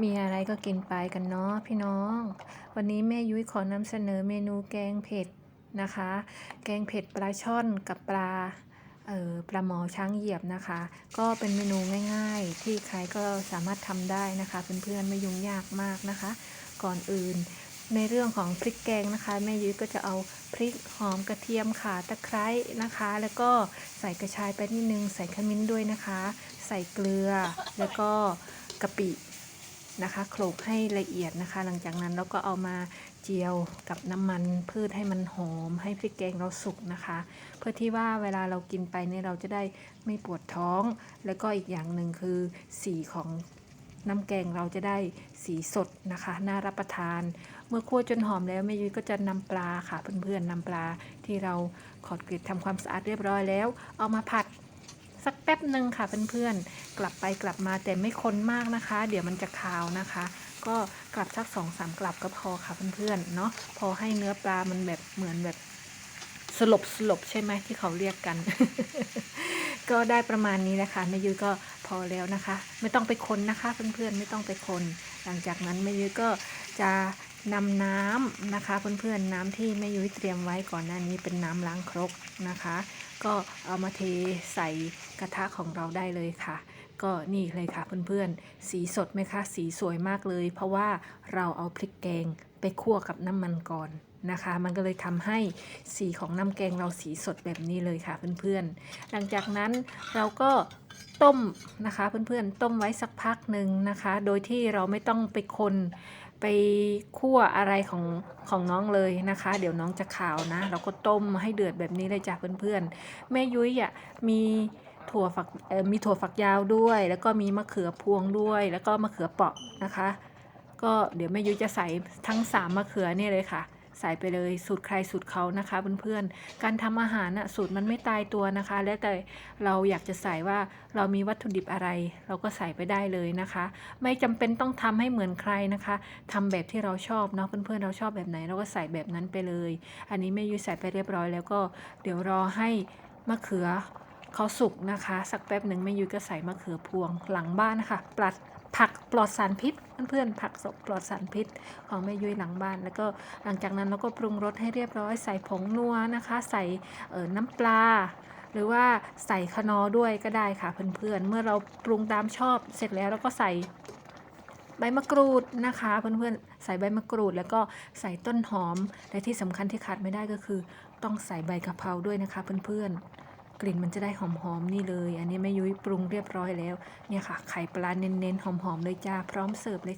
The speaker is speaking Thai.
มีอะไรก็กินไปกันเนาะพี่น้อง วันนี้แม่ยุ้ยขอนำเสนอเมนูแกงเผ็ดนะคะ แกงเผ็ดปลาช่อนกับปลาเอ่อปลาหมอช้างเหยียบนะคะ ก็เป็นเมนูง่าย ๆ ที่ใครก็สามารถทำได้นะคะเพื่อนๆไม่ยุ่งยากมากนะคะ ก่อนอื่นในเรื่องของพริกแกงนะคะ แม่ยุ้ยก็จะเอาพริกหอมกระเทียมข่าตะไคร้นะคะ แล้วก็ใส่กระชายไปนิดนึงใส่ขมิ้นด้วยนะคะ ใส่เกลือแล้วก็กะปิ นะคะโขลกให้ละเอียดนะคะ หลังจากนั้นเราก็เอามาเจียวกับน้ำมันพืชให้มันหอม ให้พริกแกงเราสุกนะคะ เพื่อที่ว่าเวลาเรากินไปเนี่ยเราจะได้ไม่ปวดท้อง แล้วก็อีกอย่างหนึ่งคือสีของน้ำแกงเราจะได้สีสดนะคะ น่ารับประทาน เมื่อคั่วจนหอมแล้วแม่ยุ้ยก็จะนำปลาค่ะ เพื่อนๆนำปลาที่เราขอดเกล็ดทำความสะอาดเรียบร้อยแล้ว เอามาผัด สักแป๊บหนึ่งค่ะเพื่อนๆ กลับไปกลับมาแต่ไม่คนมากนะคะ เดี๋ยวมันจะคาวนะคะ ก็กลับสักสองสามกลับก็พอค่ะเพื่อนๆเนาะพอให้เนื้อปลามันแบบเหมือนแบบสลบสลบใช่ไหมที่เขาเรียกกัน ก็ได้ประมาณนี้นะคะแม่ยุ้ยก็พอแล้วนะคะ ไม่ต้องไปคนนะคะ เพื่อนๆไม่ต้องไปคน หลังจากนั้นแม่ยุ้ยก็จะ นำน้ำนะคะเพื่อนๆน้ำที่แม่ยุ้ยเตรียมไว้ก่อนหน้านี้เป็นน้ำล้างครกนะคะ ก็เอามาเทใส่กระทะของเราได้เลยค่ะ ก็นี่เลยค่ะเพื่อนๆ สีสดไหมคะ สีสวยมากเลย เพราะว่าเราเอาพริกแกงไปคั่วกับน้ำมันก่อนนะคะ มันก็เลยทำให้สีของน้ำแกงเราสีสดแบบนี้เลยค่ะเพื่อนๆ หลังจากนั้นเราก็ต้มนะคะเพื่อนๆต้มไว้สักพักหนึ่งนะคะ โดยที่เราไม่ต้องไปคน ไปคั่วอะไรของของน้องเลยนะคะ เดี๋ยวน้องจะขาวนะ เราก็ต้มให้เดือดแบบนี้เลยจ้ะเพื่อนๆ แม่ยุ้ยอะมีถั่วฝักมีถั่วฝักยาวด้วย แล้วก็มีมะเขือพวงด้วย แล้วก็มะเขือเปาะนะคะ ก็เดี๋ยวแม่ยุ้ยจะใส่ทั้งสามมะเขือเนี่ยเลยค่ะ ใส่ไปเลยสูตรใครสูตรเขานะคะเพื่อนๆ การทำอาหารน่ะสูตรมันไม่ตายตัวนะคะ แล้วแต่เราอยากจะใส่ว่าเรามีวัตถุดิบอะไร เราก็ใส่ไปได้เลยนะคะ ไม่จำเป็นต้องทำให้เหมือนใครนะคะทำแบบที่เราชอบเนาะเพื่อนๆเราชอบแบบไหนเราก็ใส่แบบนั้นไปเลย อันนี้แม่ยุ้ยใส่ไปเรียบร้อยแล้วก็เดี๋ยวรอให้มะเขือ เขาสุกนะคะ สักแป๊บหนึ่งแม่ยุ้ยก็ใส่มะเขือพวงหลังบ้านนะคะปลัดผักปลอดสารพิษเพื่อนๆผักสดปลอดสารพิษของแม่ยุ้ยหลังบ้าน แล้วก็หลังจากนั้นเราก็ปรุงรสให้เรียบร้อย ใส่ผงนัวนะคะ ใส่เน้ำปลา หรือว่าใส่คะนอด้วยก็ได้ค่ะเพื่อนๆเมื่อเราปรุงตามชอบเสร็จแล้วเราก็ใส่ใบมะกรูดนะคะเพื่อนๆใส่ใบมะกรูด แล้วก็ใส่ต้นหอมและที่สำคัญที่ขาดไม่ได้ก็คือ ต้องใส่ใบกะเพราด้วยนะคะเพื่อนๆ กลิ่นมันจะได้หอมๆนี่เลย อันนี้แม่ยุ้ยปรุงเรียบร้อยแล้ว เนี่ยค่ะไข่ปลาเน้นๆหอมๆเลยจ้าพร้อมเสิร์ฟเลย